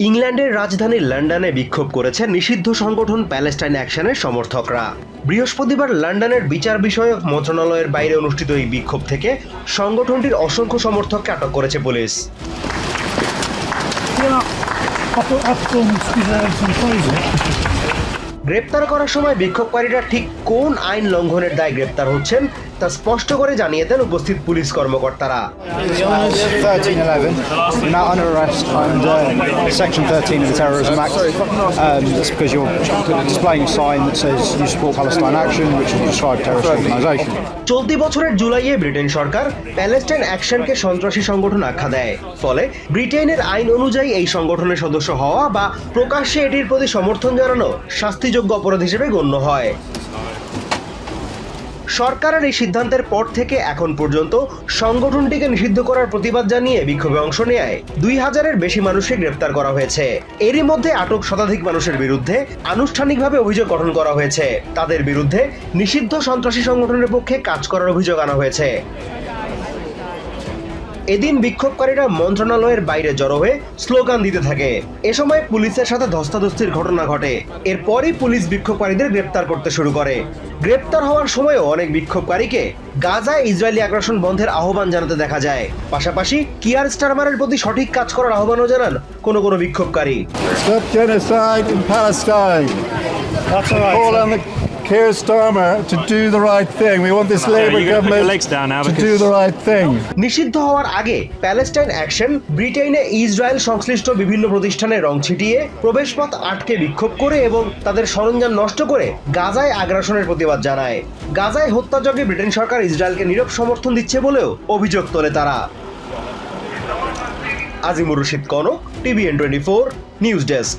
ইংল্যান্ডের রাজধানী লন্ডনে বিক্ষোভ করেছে নিষিদ্ধ সংগঠন প্যালেস্টাইন অ্যাকশনের সমর্থকরা বৃহস্পতিবার লন্ডনের বিচার বিষয়ক মন্ত্রণালয়ের বাইরে অনুষ্ঠিত এই বিক্ষোভ থেকে সংগঠনটির অসংখ্য সমর্থককে আটক করেছে পুলিশ. গ্রেপ্তার করার সময় বিক্ষোভকারীরা ঠিক কোন আইন লঙ্ঘনের দায় গ্রেপ্তার হচ্ছেন তা স্পষ্ট করে জানিয়ে দেন উপস্থিত পুলিশ কর্মকর্তারা। চলতি বছরের জুলাইয়ে ব্রিটেন সরকার প্যালেস্টাইন অ্যাকশনকে সন্ত্রাসী সংগঠন আখ্যা দেয়। ফলে ব্রিটেনের আইন অনুযায়ী এই সংগঠনের সদস্য হওয়া বা প্রকাশ্যে এটির প্রতি সমর্থন জানানো শাস্তিযোগ্য অপরাধ হিসেবে গণ্য হয়। সরকারের এই সিদ্ধান্তের পর থেকে এখন পর্যন্ত সংগঠনটিকে নিষিদ্ধ করার প্রতিবাদ জানিয়ে বিক্ষোভে অংশ নেয়। দুই হাজারের বেশি মানুষকে গ্রেপ্তার করা হয়েছে। এরই মধ্যে আটক শতাধিক মানুষের বিরুদ্ধে আনুষ্ঠানিকভাবে অভিযোগ গঠন করা হয়েছে। তাদের বিরুদ্ধে নিষিদ্ধ সন্ত্রাসী সংগঠনের পক্ষে কাজ করার অভিযোগ আনা হয়েছে। এদিন বিক্ষোভকারীরা মন্ত্রণালয়ের বাইরে জড়ো হয়ে স্লোগান দিতে থাকে। এ সময় পুলিশের সাথে ধস্তাধস্তির ঘটনা ঘটে। এরপরই পুলিশ বিক্ষোভকারীদের গ্রেপ্তার করতে শুরু করে। গ্রেপ্তার হওয়ার সময়ও অনেক বিক্ষোভকারীকে গাজায় ইসরায়েলি আগ্রাসন বন্ধের আহ্বান জানাতে দেখা যায়। পাশাপাশি কিয়ার স্টারমারের প্রতি সঠিক কাজ করার আহ্বানও জানান কোনো কোনো বিক্ষোভকারী। Keir Starmer to do the right thing. We want this Labour government legs down now to do the right thing. নিষিদ্ধ হওয়ার আগে প্যালেস্টাইন অ্যাকশন ব্রিটেনে ইসরায়েল সংশ্লিষ্ট বিভিন্ন প্রতিষ্ঠানে রং ছিটিয়ে প্রবেশপথ আটকে বিক্ষোভ করে এবং তাদের সরঞ্জাম নষ্ট করে গাজায় আগ্রাসনের প্রতিবাদ জানায় গাজায় হত্যাযজ্ঞে ব্রিটেন সরকার ইসরায়েলকে নীরব সমর্থন দিচ্ছে বলেও অভিযোগ তোলে তারা Azimur Rashid Kanak TVN twenty four news desk